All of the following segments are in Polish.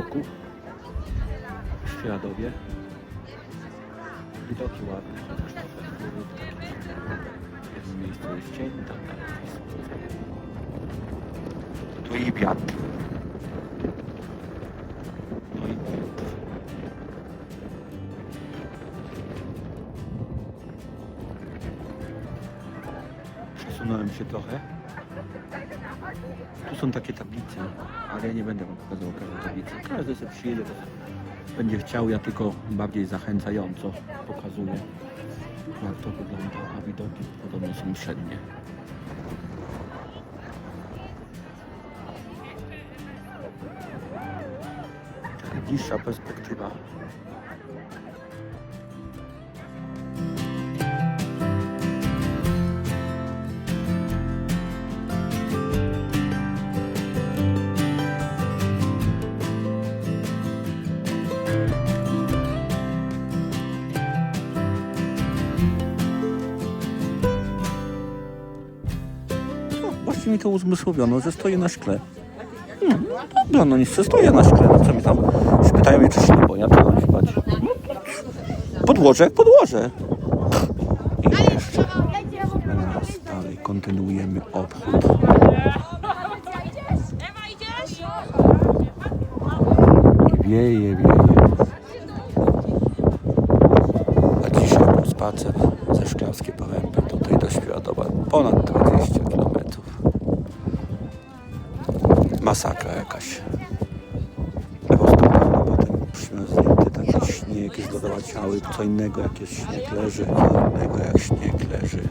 Skywalku w Świeradowie. Widoki ładne, chmurów takich. W jednym miejscu jest cień, tam jest słońce. Tu i wiatr. No i wiatr. Przesunąłem się trochę. Tu są takie tablice, ale ja nie będę wam pokazywał każdej tablicy. Każdy sobie przyjedzie, będzie chciał, ja tylko bardziej zachęcająco pokazuję, jak to wygląda, a widoki podobno są przednie. Bliższa perspektywa. Właśnie mi to uzmysłowiono, że stoję na szkle. No, no dobra, no se stoję na szkle. No co mi tam? Spytają mnie, czy się nie boję, czy mam podłoże jak podłoże. I jeszcze raz dalej kontynuujemy obchód. I wieje, wieje. A dzisiaj był spacer ze Szklarskiej Poręby tutaj do Świeradowa. Ponad 20 km. Masakra jakaś. Roztopiony, potem przymarznięty taki śnieg, zlodowaciały. Co innego jak jest śnieg leży, co innego jak śnieg leży.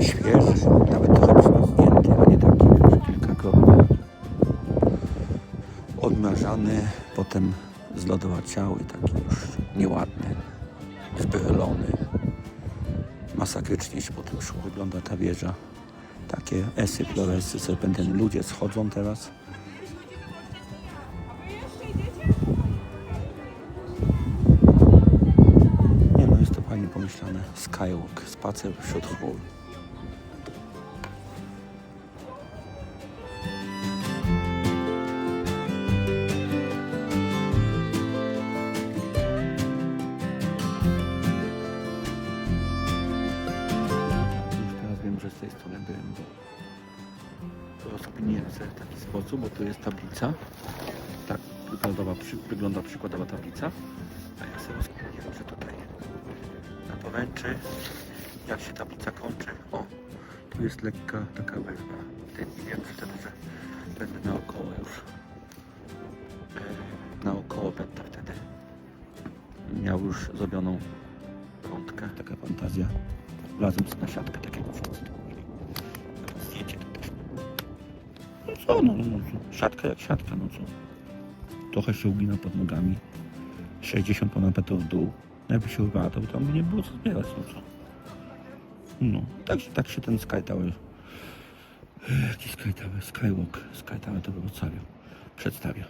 Świeży, nawet trochę przymarznięty, a nie taki już kilkakrotnie odmrażany, potem zlodowaciały, taki już nieładny, zbylony. Masakrycznie się potem wygląda ta wieża. Takie esy, floresy, serpentyny. Ludzie schodzą teraz. Nie no, jest to fajnie pomyślane. Skywalk, spacer wśród chmur. Sobie w taki sposób, bo tu jest tablica. Tak wygląda, przy, wygląda przykładowa tablica. A ja sobie rozkminiłem, że tutaj na poręczy, jak się tablica kończy, o, tu jest lekka taka wyrwa. Tym wiem wtedy, że będę naokoło już. E, naokoło będę wtedy miał już zrobioną kątkę. Taka fantazja. Wlazłem sobie na siatkę, tak co, no, no, no co? Siatka jak siatka, no co. Trochę się ugina pod nogami. 60 ponad metrów w dół. Jakby się urwała, to by tam nie było co zbierać, no co. No, tak, tak się ten Sky Tower, e, jaki Sky Tower, Skywalk, Sky Tower to we Wrocławiu przedstawia.